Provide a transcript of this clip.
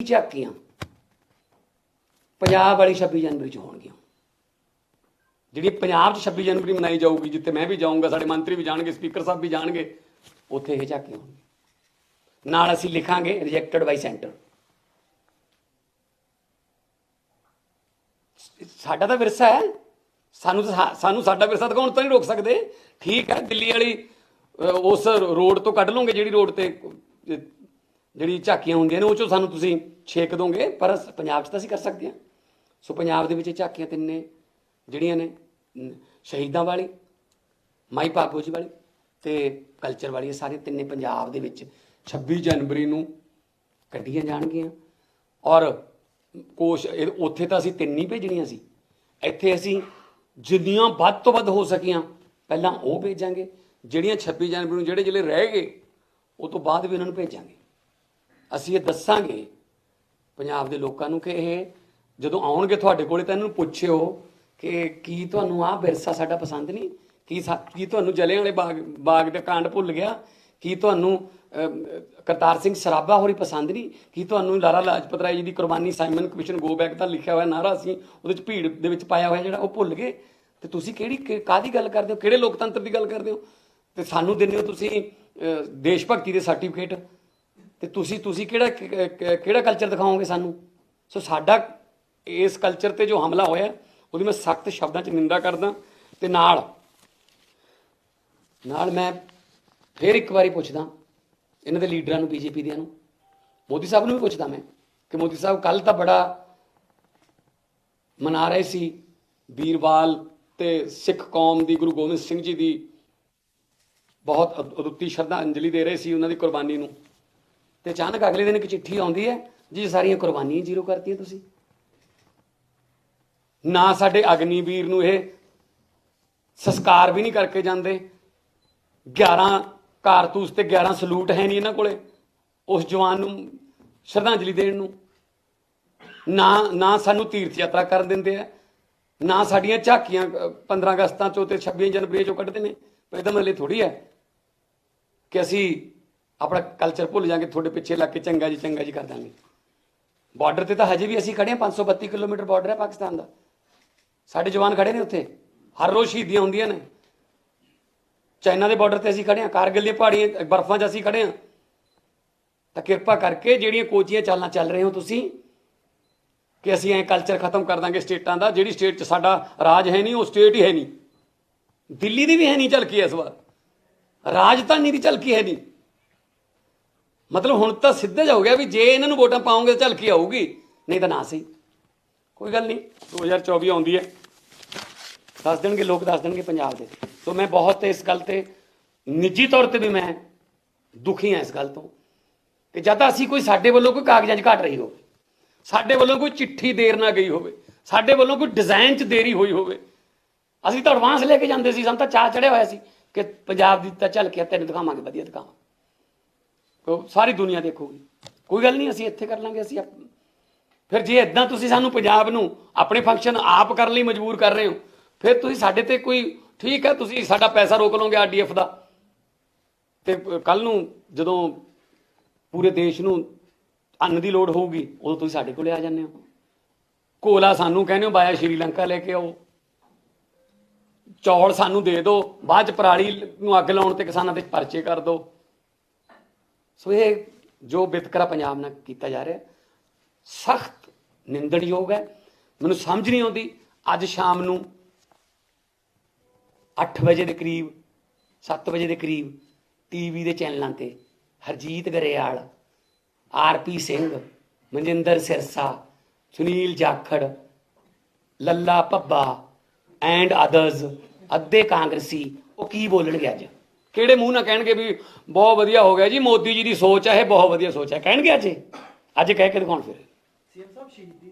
ਝਾਕੀਆਂ ਪੰਜਾਬ ਵਾਲੀ 26 ਜਨਵਰੀ ਚ ਹੋਣਗੀਆਂ। ਜਿਹੜੀ ਪੰਜਾਬ 'ਚ 26 ਜਨਵਰੀ ਮਨਾਈ ਜਾਊਗੀ, ਜਿੱਥੇ ਮੈਂ ਵੀ ਜਾਊਂਗਾ, ਸਾਡੇ ਮੰਤਰੀ ਵੀ ਜਾਣਗੇ, ਸਪੀਕਰ ਸਾਹਿਬ ਵੀ ਜਾਣਗੇ, ਉੱਥੇ ਇਹ ਝਾਕੀਆਂ ਹੋਣਗੀਆਂ। ਨਾਲ ਅਸੀਂ ਲਿਖਾਂਗੇ ਰਿਜੈਕਟਡ ਬਾਈ ਸੈਂਟਰ ਸਾਡਾ ਤਾਂ ਵਿਰਸਾ ਹੈ। ਸਾਨੂੰ ਸਾਨੂੰ ਸਾਡਾ ਵਿਰਸਾ ਦਿਖਾਉਣ ਤਾਂ ਨਹੀਂ ਰੋਕ ਸਕਦੇ। ਠੀਕ ਹੈ, ਦਿੱਲੀ ਵਾਲੀ ਉਸ ਰੋਡ ਤੋਂ ਕੱਢ ਲਓਗੇ ਜਿਹੜੀ ਰੋਡ ਤੇ ਜਿਹੜੀ ਝਾਕੀਆਂ ਹੁੰਦੀਆਂ ਨੇ, ਉਹ ਚੋਂ ਸਾਨੂੰ ਤੁਸੀਂ ਛੇਕ ਦੋਗੇ, ਪਰ ਪੰਜਾਬ 'ਚ ਤਾਂ ਅਸੀਂ ਕਰ ਸਕਦੇ ਹਾਂ। ਸੋ ਪੰਜਾਬ ਦੇ ਵਿੱਚ ਇਹ ਝਾਕੀਆਂ ਤਿੰਨੇ ਜਿਹੜੀਆਂ ਨੇ ਸ਼ਹੀਦਾਂ ਵਾਲੀ, ਮਾਈ ਭਾਗੋ ਜੀ ਵਾਲੀ ਤੇ ਕਲਚਰ ਵਾਲੀ, ਇਹ ਸਾਰੇ ਤਿੰਨੇ ਪੰਜਾਬ ਦੇ ਵਿੱਚ। 26 ਜਨਵਰੀ ਨੂੰ ਕੱਢੀਆਂ ਜਾਣਗੀਆਂ। ਔਰ ਕੋਸ਼ ਉੱਥੇ ਤਾਂ ਅਸੀਂ ਤਿੰਨ ਹੀ ਭੇਜਣੀਆਂ ਸੀ। ਇੱਥੇ ਅਸੀਂ ਜਿੰਨੀਆਂ ਵੱਧ ਤੋਂ ਵੱਧ ਹੋ ਸਕੀਆਂ, ਪਹਿਲਾਂ ਉਹ ਭੇਜਾਂਗੇ। ਜਿਹੜੀਆਂ 26 ਜਨਵਰੀ ਨੂੰ ਜਿਹੜੇ ਜਿਹੜੇ ਰਹਿ ਗਏ, ਉਹ ਤੋਂ ਬਾਅਦ ਵੀ ਉਹਨਾਂ ਨੂੰ ਭੇਜਾਂਗੇ। ਅਸੀਂ ਇਹ ਦੱਸਾਂਗੇ ਪੰਜਾਬ ਦੇ ਲੋਕਾਂ ਨੂੰ ਕਿ ਇਹ ਜਦੋਂ ਆਉਣਗੇ ਤੁਹਾਡੇ ਕੋਲੇ ਤਾਂ ਇਹਨਾਂ ਨੂੰ ਪੁੱਛਿਓ ਕਿ ਕੀ ਤੁਹਾਨੂੰ ਆਹ ਵਿਰਸਾ ਸਾਡਾ ਪਸੰਦ ਨਹੀਂ? ਕੀ ਸਾ- ਕੀ ਤੁਹਾਨੂੰ ਜਲਿਆਂ ਵਾਲੇ ਬਾਗ ਬਾਗ ਦੇ ਕਾਂਡ ਭੁੱਲ ਗਿਆ? ਕੀ ਤੁਹਾਨੂੰ ਕਰਤਾਰ ਸਿੰਘ ਸਰਾਭਾ ਹੋਰੀ ਪਸੰਦ ਨਹੀਂ? ਕੀ ਤੁਹਾਨੂੰ ਲਾਲਾ ਲਾਜਪਤ ਰਾਏ ਜੀ ਦੀ ਕੁਰਬਾਨੀ ਸਾਈਮਨ ਕਮਿਸ਼ਨ ਗੋ ਬੈਕ ਦਾ ਲਿਖਿਆ ਹੋਇਆ ਨਾਰਾ ਸੀ, ਉਹਦੇ ਚ ਭੀੜ ਦੇ ਵਿੱਚ ਪਾਇਆ ਹੋਇਆ ਜਿਹੜਾ ਉਹ ਭੁੱਲ ਗਏ? ਤੇ ਤੁਸੀਂ ਕਿਹੜੀ, ਕਿ- ਕਾਹਦੀ ਗੱਲ ਕਰਦੇ ਹੋ? ਕਿਹੜੇ ਲੋਕਤੰਤਰ ਦੀ ਗੱਲ ਕਰਦੇ ਹੋ? ਤੇ ਸਾਨੂੰ ਦਿੰਦੇ ਹੋ ਤੁਸੀਂ ਦੇਸ਼ ਭਗਤੀ ਦੇ ਸਰਟੀਫਿਕੇਟ। ਤੇ ਤੁਸੀਂ ਤੁਸੀਂ ਕਿਹੜਾ ਕਿਹੜਾ ਕਲਚਰ ਦਿਖਾਓਗੇ ਸਾਨੂੰ? ਸੋ ਸਾਡਾ ਇਸ ਕਲਚਰ ਤੇ ਜੋ ਹਮਲਾ ਹੋਇਆ, ਉਹਦੀ ਮੈਂ ਸਖਤ ਸ਼ਬਦਾਂ 'ਚ ਨਿੰਦਾ ਕਰਦਾ ਤੇ ਨਾਲ ਨਾਲ ਮੈਂ ਫਿਰ ਇੱਕ ਵਾਰੀ ਪੁੱਛਦਾ ਇਹਨਾਂ ਦੇ ਲੀਡਰਾਂ ਨੂੰ, ਬੀਜੇਪੀ ਦਿਆਂ ਨੂੰ। ਮੋਦੀ ਸਾਹਿਬ ਨੂੰ ਵੀ ਪੁੱਛਦਾ ਮੈਂ ਕਿ ਮੋਦੀ ਸਾਹਿਬ ਕੱਲ ਤਾਂ ਬੜਾ ਮਨਾ ਰਹੇ ਸੀ ਵੀਰਵਾਲ ਤੇ ਸਿੱਖ ਕੌਮ ਦੀ, ਗੁਰੂ ਗੋਬਿੰਦ ਸਿੰਘ ਜੀ ਦੀ ਬਹੁਤ ਅਦੁੱਤੀ ਸ਼ਰਧਾਂਜਲੀ ਦੇ ਰਹੇ ਸੀ ਉਹਨਾਂ ਦੀ ਕੁਰਬਾਨੀ ਨੂੰ। ਤੇ ਅਚਾਨਕ ਅਗਲੇ ਦਿਨ ਇੱਕ ਚਿੱਠੀ ਆਉਂਦੀ ਹੈ ਜੀ ਸਾਰੀਆਂ ਕੁਰਬਾਨੀਆਂ ਜ਼ੀਰੋ ਕਰਤੀਆਂ ਤੁਸੀਂ। ਨਾ ਸਾਡੇ ਅਗਨੀਵੀਰ ਨੂੰ ਇਹ ਸੰਸਕਾਰ ਵੀ ਨਹੀਂ ਕਰਕੇ ਜਾਂਦੇ। 11 ਕਾਰਤੂਸ ਤੇ 11 ਸਲੂਟ ਹੈ ਨਹੀਂ ਇਹਨਾਂ ਕੋਲੇ ਉਸ ਜਵਾਨ ਨੂੰ ਸ਼ਰਧਾਂਜਲੀ ਦੇਣ ਨੂੰ। ਨਾ ਨਾ ਸਾਨੂੰ ਤੀਰਥ ਯਾਤਰਾ ਕਰਨ ਦਿੰਦੇ ਆ ਨਾ ਸਾਡੀਆਂ ਝਾਕੀਆਂ ਅ, 15 ਅਗਸਤਾਂ ਚੋਂ ਤੇ 26 ਜਨਵਰੀ ਚੋਂ ਕੱਢਦੇ ਨੇ। ਪਰ ਇਹਦਾ ਮਤਲਬ ਥੋੜੀ ਹੈ ਕਿ ਅਸੀਂ ਆਪਣਾ ਕਲਚਰ ਭੁੱਲ ਜਾਾਂਗੇ, ਤੁਹਾਡੇ ਪਿੱਛੇ ਲੱਗ ਕੇ ਚੰਗਾ ਜੀ ਚੰਗਾ ਜੀ ਕਰ ਦਾਂਗੇ। ਬਾਰਡਰ ਤੇ ਤਾਂ ਹਜੇ ਵੀ ਅਸੀਂ ਖੜੇ ਹਾਂ 532 ਕਿਲੋਮੀਟਰ ਬਾਰਡਰ ਹੈ ਪਾਕਿਸਤਾਨ ਦਾ। ਸਾਡੇ ਜਵਾਨ ਖੜੇ ਨੇ ਉੱਥੇ। ਹਰ ਰੋਜ਼ ਸ਼ਹੀਦੀਆਂ ਹੁੰਦੀਆਂ ਨੇ। ਚਾਈਨਾ ਦੇ ਬਾਰਡਰ ਤੇ ਅਸੀਂ ਖੜੇ ਹਾਂ, ਕਾਰਗਿਲ ਦੀਆਂ ਪਹਾੜੀਆਂ, ਬਰਫ਼ਾਂ 'ਚ ਅਸੀਂ ਖੜੇ ਹਾਂ। ਤਾਂ ਕਿਰਪਾ ਕਰਕੇ ਜਿਹੜੀਆਂ ਕੋਚੀਆਂ ਚਾਲਾਂ ਚੱਲ ਰਹੇ ਹੋ ਤੁਸੀਂ, ਕਿ ਅਸੀਂ ਐ ਕਲਚਰ ਖਤਮ ਕਰ ਦਾਂਗੇ ਸਟੇਟਾਂ ਦਾ, ਜਿਹੜੀ ਸਟੇਟ 'ਚ ਸਾਡਾ ਰਾਜ ਹੈ ਨਹੀਂ, ਉਹ ਸਟੇਟ ਹੀ ਹੈ ਨਹੀਂ। ਦਿੱਲੀ ਦੀ ਵੀ ਹੈ ਨਹੀਂ ਝਲਕੀ ਇਸ ਵਾਰ। ਰਾਜਧਾਨੀ ਦੀ ਝਲਕੀ ਹੈ ਨਹੀਂ। ਮਤਲਬ ਹੁਣ ਤਾਂ ਸਿੱਧਾ ਜਾ ਹੋ ਗਿਆ ਵੀ ਜੇ ਇਹਨਾਂ ਨੂੰ ਵੋਟਾਂ ਪਾਉਂਗੇ ਤਾਂ ਝਲਕੀ ਆਊਗੀ? ਨਹੀਂ ਤਾਂ ਨਾ ਸਹੀ ਕੋਈ ਗੱਲ ਨਹੀਂ 2024 ਆਉਂਦੀ ਹੈ। ਦੱਸ ਦੇਣਗੇ ਲੋਕ, ਦੱਸ ਦੇਣਗੇ ਪੰਜਾਬ ਦੇ। ਸੋ ਮੈਂ ਬਹੁਤ ਇਸ ਗੱਲ ਤੇ ਨਿੱਜੀ ਤੌਰ ਤੇ ਵੀ ਮੈਂ ਦੁਖੀ ਹਾਂ ਇਸ ਗੱਲ ਤੋਂ ਕਿ ਜਦ ਤਾਂ ਅਸੀਂ ਕੋਈ ਸਾਡੇ ਵੱਲੋਂ ਕੋਈ ਕਾਗਜ਼ਾਂ 'ਚ ਘਟ ਰਹੀ ਹੋਵੇ, ਸਾਡੇ ਵੱਲੋਂ ਕੋਈ ਚਿੱਠੀ ਦੇਰ ਨਾ ਗਈ ਹੋਵੇ, ਸਾਡੇ ਵੱਲੋਂ ਕੋਈ ਡਿਜ਼ਾਈਨ 'ਚ ਦੇਰੀ ਹੋਈ ਹੋਵੇ, ਅਸੀਂ ਤਾਂ ਐਡਵਾਂਸ ਲੈ ਕੇ ਜਾਂਦੇ ਸੀ, ਸਾਨੂੰ ਤਾਂ ਚਾਹ ਚੜਿਆ ਹੋਇਆ ਸੀ ਕਿ ਪੰਜਾਬ ਦੀ ਤਾਂ ਚੱਲ ਕੇ ਤੈਨੂੰ ਦਿਖਾਵਾਂਗੇ, ਵਧੀਆ ਦਿਖਾਵਾਂਗੇ। ਸਾਰੀ ਦੁਨੀਆ ਦੇਖੂਗੀ। ਕੋਈ ਗੱਲ ਨਹੀਂ, ਅਸੀਂ ਇੱਥੇ ਕਰ ਲਾਂਗੇ, ਅਸੀਂ ਆਪ- ਫਿਰ ਜੇ ਇਦਾਂ ਤੁਸੀਂ ਸਾਨੂੰ ਪੰਜਾਬ ਨੂੰ ਆਪਣੇ ਫੰਕਸ਼ਨ ਆਪ ਕਰਨ ਲਈ ਮਜਬੂਰ ਕਰ ਰਹੇ ਹੋ, ਫਿਰ ਤੁਸੀਂ ਸਾਡੇ ਤੇ ਕੋਈ ਠੀਕ ਹੈ, ਤੁਸੀਂ ਸਾਡਾ ਪੈਸਾ ਰੋਕ ਲਓਗੇ ਆਰਡੀਐਫ ਦਾ। ਤੇ ਕੱਲ ਨੂੰ ਜਦੋਂ ਪੂਰੇ ਦੇਸ਼ ਨੂੰ ਅੰਨ ਦੀ ਲੋੜ ਹੋਊਗੀ, ਉਦੋਂ ਤੁਸੀਂ ਸਾਡੇ ਕੋਲੇ ਆ ਜਾਂਦੇ ਹੋ। ਕੋਲਾ ਸਾਨੂੰ ਕਹਿੰਦੇ ਹੋ, ਬਾਇਆ ਸ਼੍ਰੀਲੰਕਾ ਲੈ ਕੇ ਆਓ। ਚੌਲ ਸਾਨੂੰ ਦੇ ਦਿਓ, ਬਾਅਦ ਚ ਪਰਾਲੀ ਨੂੰ ਅੱਗ ਲਾਉਣ ਤੇ ਕਿਸਾਨਾਂ ਦੇ ਪਰਚੇ ਕਰ ਦਿਓ। ਸੋ ਇਹ ਜੋ ਵਿਤਕਰਾ ਪੰਜਾਬ ਨਾਲ ਕੀਤਾ ਜਾ ਰਿਹਾ, ਸਖਤ ਨਿੰਦਣਯੋਗ ਹੈ। ਮੈਨੂੰ ਸਮਝ ਨਹੀਂ ਆਉਂਦੀ, ਅੱਜ ਸ਼ਾਮ ਨੂੰ 8 ਵਜੇ ਦੇ ਕਰੀਬ 7 ਵਜੇ ਦੇ ਕਰੀਬ ਟੀਵੀ ਦੇ ਚੈਨਲਾਂ ਤੇ ਹਰਜੀਤ ਗਰੇਵਾਲ ਆਰਪੀ ਸਿੰਘ, ਮਨਜਿੰਦਰ ਸਿਰਸਾ, ਸੁਨੀਲ ਜਾਖੜ, ਲੱਲਾ ਪੱਬਾ ਐਂਡ ਅਦਰਸ ਅੱਧੇ ਕਾਂਗਰਸੀ, ਉਹ ਕੀ ਬੋਲਣਗੇ ਅੱਜ? ਕਿਹੜੇ ਮੂੰਹ ਨਾਲ ਕਹਿਣਗੇ ਵੀ ਬਹੁਤ ਵਧੀਆ ਹੋ ਗਿਆ ਜੀ, ਮੋਦੀ ਜੀ ਦੀ ਸੋਚ ਹੈ ਇਹ ਬਹੁਤ ਵਧੀਆ ਸੋਚ ਹੈ ਕਹਿਣਗੇ ਅੱਜ ਇਹ? ਅੱਜ ਕਹਿ ਕੇ ਦਿਖਾਉਣ ਫਿਰ ਸੀਐਮ ਸਾਹਿਬ ਸ਼ਹੀਦੀ